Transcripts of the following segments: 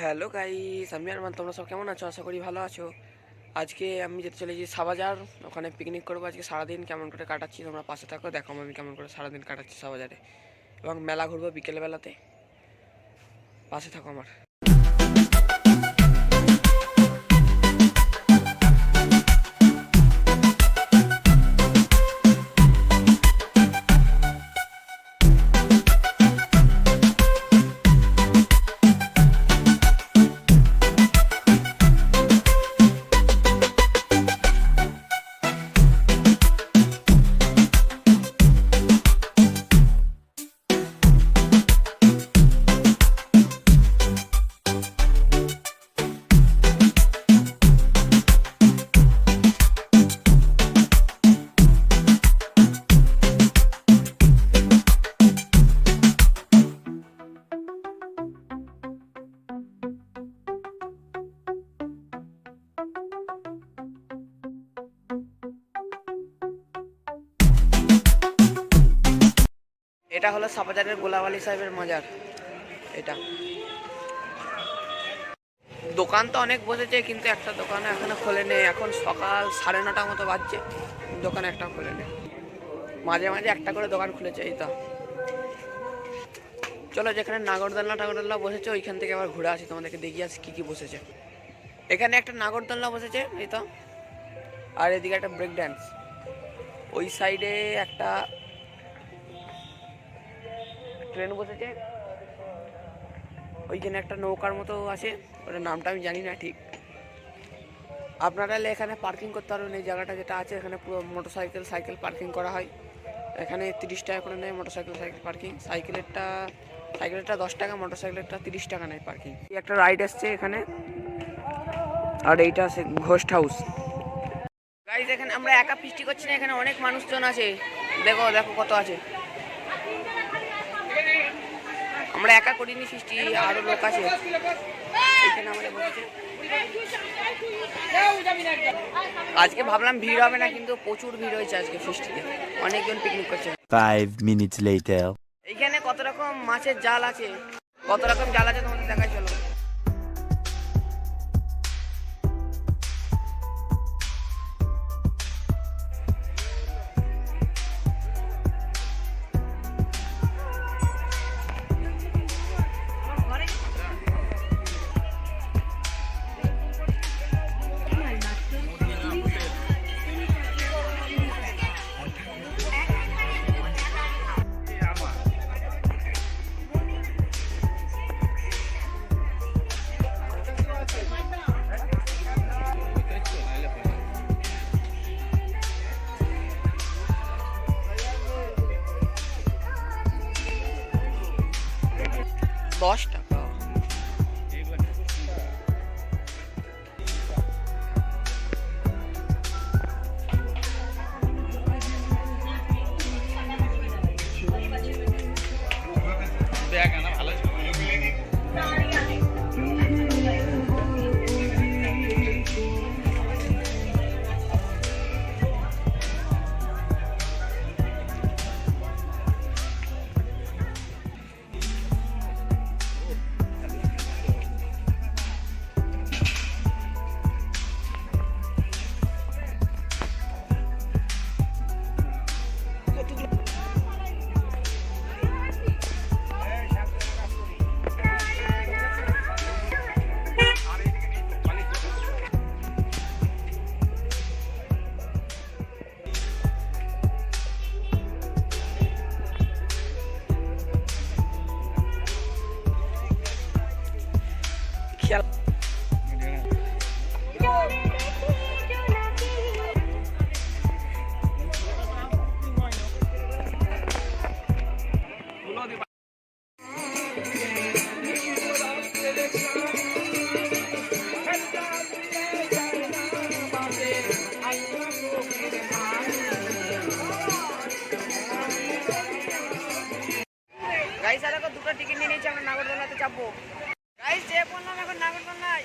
Hello guys, আমি আর তোমরা সব কেমন আছো? আশা করি ভালো আছো। আজকে আমি যেতে চলেছি সাবাজার, ওখানে পিকনিক করব আজকে সারাদিন, কেমন করে কাটাচ্ছি তোমরা পাশে থাকো, দেখো আমি কেমন করে সারাদিন কাটাচ্ছি সাবাজারে। এবং মেলা ঘুরবো বিকেলবেলাতে। পাশে থাকো আমার। এটা হলো সাবাজারের গোলাওয়ালি সাহেবের মাজার, এটা। দোকান তো অনেক বসেছে, কিন্তু একটা দোকান এখনও খোলে নেই। এখন সকাল সাড়ে নটার মতো বাজছে, দোকান একটা খোলে নেই। মাঝে মাঝে একটা করে দোকান খুলেছে, এই তো। চলো, যেখানে নাগরদোলনা টাগরদোলনা বসেছে, ওইখান থেকে আবার ঘুরে আসি, তোমাদেরকে দেখিয়ে আসি কী কী বসেছে। এখানে একটা নাগরদোলনা বসেছে, এই তো। আর এদিকে একটা ব্রেক ড্যান্স ওই সাইডে একটা ট্রেন বসেছে। ওইখানে একটা নৌকার মতো আছে, ওটার নামটা আমি জানি না ঠিক। আপনারা এলে এখানে পার্কিং করতে পারবেন, এই জায়গাটা যেটা আছে, এখানে পুরো মোটর সাইকেল সাইকেল পার্কিং করা হয়। এখানে তিরিশ টাকা করে নেয় মোটর সাইকেল সাইকেল পার্কিং সাইকেলেরটা সাইকেলেরটা দশ টাকা মোটর সাইকেলেরটা তিরিশ টাকা নেয় পার্কিং একটা রাইড আসছে এখানে, আর এইটা আছে ঘোস্ট হাউস গাইজ এখানে আমরা একা ফিস্টি করছি না, এখানে অনেক মানুষজন আছে। দেখো দেখো কত আছে। আমরা একা করিনি সৃষ্টি আরও লোক আছে। এখানে আমাদের আজকে ভাবলাম ভিড় হবে না কিন্তু প্রচুর ভিড় হয়েছে আজকে সৃষ্টিতে। অনেকজন পিকনিক করছে। ফাইভ মিনিটস লেটার এইখানে কত রকম মাছের জাল আছে? কত রকম জাল আছে তোমাদের দেখাই চলো। দশ টাকা খেয়াল গাইস আর এখন দুটো টিকিট নিয়ে নিয়েছি আমরা নাগরদোলাতে চাপবো গাইস যে বললাম এখন নাগরদোলায়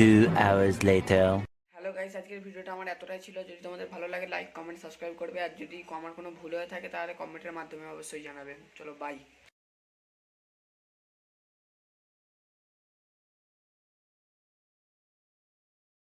Two hours later. Hello guys আজকের ভিডিওটা আমার এতটাই ছিল। যদি তোমাদের ভালো লাগে লাইক কমেন্ট সাবস্ক্রাইব করবে। আর যদি আমার কোনো ভুল হয়ে থাকে, তাহলে কমেন্টের মাধ্যমে অবশ্যই জানাবেন। চলো বাই